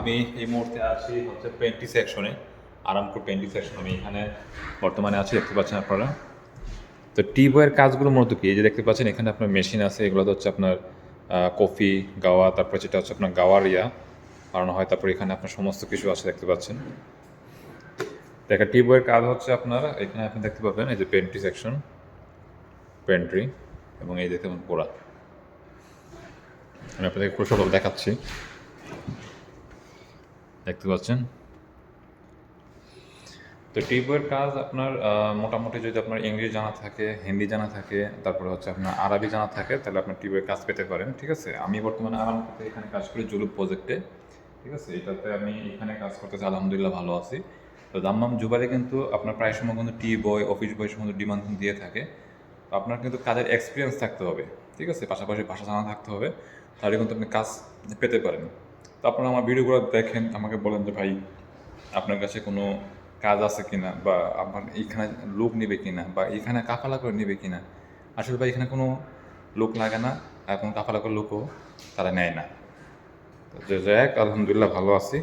আমি এই মুহূর্তে আছি হচ্ছে পেন্টি সেকশনে আরামপুর পেন্টি সেকশন। আমি এখানে বর্তমানে আছি, দেখতে পাচ্ছেন আপনারা। তো টি বয়ের কাজগুলো মূলত কি? এই যে দেখতে পাচ্ছেন, এখানে আপনার মেশিন আছে, এগুলো হচ্ছে আপনার কফি, গাওয়া, তারপরে যেটা হচ্ছে আপনার গাওয়ার ইয়া, বানানো হয়, তারপরে এখানে আপনার সমস্ত কিছু আছে, দেখতে পাচ্ছেন। দেখা টি বয়ের কাজ হচ্ছে আপনার, এখানে আপনি দেখতে পাবেন, এই যে পেন্ট্রি সেকশন, পেন্ট্রি, এবং এই দেখতে পাবেন পোড়া। আমি আপনাদের একটু সব দেখাচ্ছি। দেখতে পাচ্ছেন? তো টিউবের কাজ আপনার মোটামুটি যদি আপনার ইংরেজি জানা থাকে, হিন্দি জানা থাকে, তারপরে হচ্ছে আপনার আরবি জানা থাকে, তাহলে আপনার টিউবের কাজ পেতে পারেন, ঠিক আছে? আমি বর্তমানে আরাম এখানে কাজ করি জুলুপ প্রজেক্টে, ঠিক আছে? এটাতে আমি এখানে কাজ করতেছি, আলহামদুলিল্লাহ ভালো আছি। তো দাম্মাম জুবারে কিন্তু আপনার প্রায় সময় কিন্তু টি বয়, অফিস বয় সময় ডিমান্ড দিয়ে থাকে। তো আপনার কিন্তু কাজের এক্সপিরিয়েন্স থাকতে হবে, ঠিক আছে? পাশাপাশি ভাষা জানা থাকতে হবে, তাহলে কিন্তু আপনি কাজ পেতে পারেন। তো আপনারা আমার ভিডিওগুলো দেখেন, আমাকে বলেন যে, ভাই, আপনার কাছে কোনো কাজ আছে কিনা? বা আপনার এইখানে লোক নেবে কিনা? বা এখানে কাফালা করে নেবে কিনা? আসলে ভাই, এখানে কোনো লোক লাগে না। আর কোনো কাফালা করে লোকও তারা নেয় না। যে যাই আলহামদুলিল্লাহ ভালো আছি।